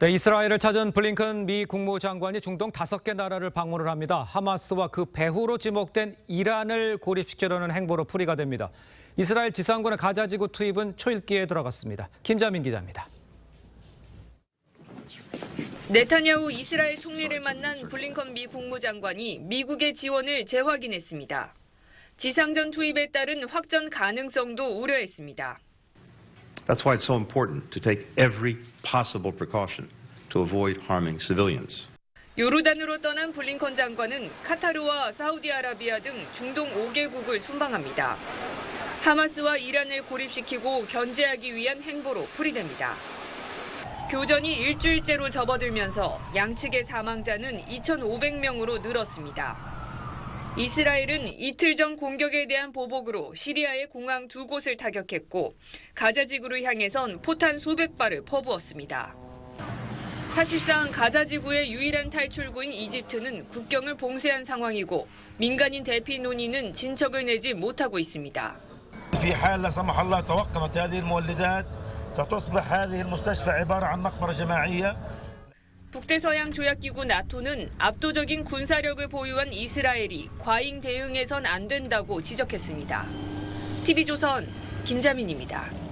네, 이스라엘을 찾은 블링컨 미 국무장관이 중동 다섯 개 나라를 방문을 합니다. 하마스와 그 배후로 지목된 이란을 고립시키려는 행보로 풀이가 됩니다. 이스라엘 지상군의 가자지구 투입은 초읽기에 들어갔습니다. 김자민 기자입니다. 네타냐후 이스라엘 총리를 만난 블링컨 미 국무장관이 미국의 지원을 재확인했습니다. 지상전 투입에 따른 확전 가능성도 우려했습니다. That's why it's so important to take every possible precaution to avoid harming civilians. 요르단으로 떠난 블링컨 장관은 카타르와 사우디아라비아 등 중동 5개국을 순방합니다. 하마스와 이란을 고립시키고 견제하기 위한 행보로 풀이됩니다. 교전이 일주일째로 접어들면서 양측의 사망자는 2,500명으로 늘었습니다. 이스라엘은 이틀 전 공격에 대한 보복으로 시리아의 공항 두 곳을 타격했고 가자지구를 향해선 포탄 수백 발을 퍼부었습니다. 사실상 가자지구의 유일한 탈출구인 이집트는 국경을 봉쇄한 상황이고 민간인 대피 논의는 진척을 내지 못하고 있습니다. 북대서양 조약기구 나토는 압도적인 군사력을 보유한 이스라엘이 과잉 대응해선 안 된다고 지적했습니다. TV조선 김자민입니다.